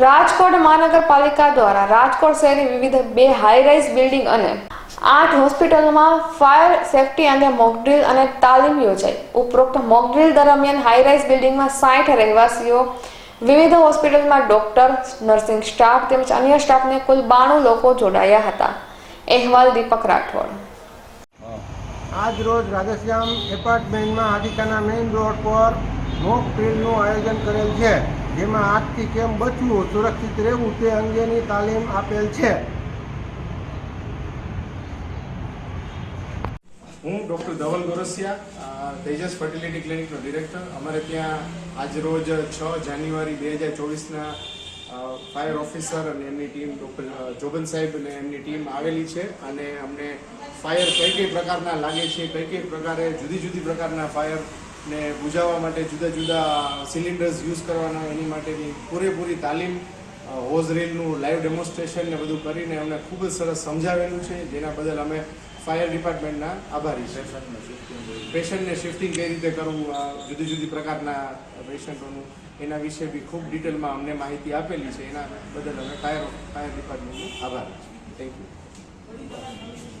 રાજકોટ મહાનગરપાલિકા દ્વારા રાજકોટ શહેરની વિવિધ બે હાઈ રાઇઝ બિલ્ડિંગ અને આઠ હોસ્પિટલમાં ફાયર સેફટી અંગે મોકડ્રીલ અને તાલીમ યોજાઈ. ઉપરોક્ત મોકડ્રીલ દરમિયાન હાઈ રાઇઝ બિલ્ડિંગમાં સાઠ રહેવાસીઓ, વિવિધ હોસ્પિટલમાં ડોક્ટર નર્સિંગ સ્ટાફ તેમજ અન્ય સ્ટાફને કુલ બાણું લોકો જોડાયા હતા. અહેવાલ દીપક રાઠોડ. આજ રોજ રાધેશ્યામ એપાર્ટમેન્ટમાં આદિકાના મેઇન રોડ પર મોક ડ્રીલનું આયોજન કરેલ છે. જેમાં આગથી કેમ બચવું સુરક્ષિત રહેવું તે અંગેની તાલીમ આપેલ છે. હું ડૉક્ટર ધવલ ગોરસિયા તેજસ ફર્ટિલિટી ક્લિનિકનો ડિરેક્ટર. અમારે ત્યાં આજ રોજ છ જાન્યુઆરી બે હજાર ચોવીસના ફાયર ઓફિસર અને એમની ટીમ ડૉક્ટર જોબન સાહેબ અને એમની ટીમ આવેલી છે અને અમને ફાયર કઈ કઈ પ્રકારના લાગે છે, કઈ કઈ પ્રકારે જુદી જુદી પ્રકારના ફાયરને બુઝાવવા માટે જુદા જુદા સિલિન્ડર્સ યુઝ કરવાના, એની માટેની પૂરેપૂરી તાલીમ હોઝ રેલનું લાઈવ ડેમોન્સ્ટ્રેશન ને બધું કરીને અમને ખૂબ જ સરસ સમજાવેલું છે, જેના બદલ અમે ફાયર ડિપાર્ટમેન્ટના આભારી છે. પેશન્ટને શિફ્ટિંગ કઈ રીતે કરવું જુદી જુદી પ્રકારના પેશન્ટોનું, એના વિશે બી ખૂબ ડિટેલમાં અમને માહિતી આપેલી છે, એના બદલ અમે ફાયર ફાયર ડિપાર્ટમેન્ટનો આભાર છે થેન્ક યુ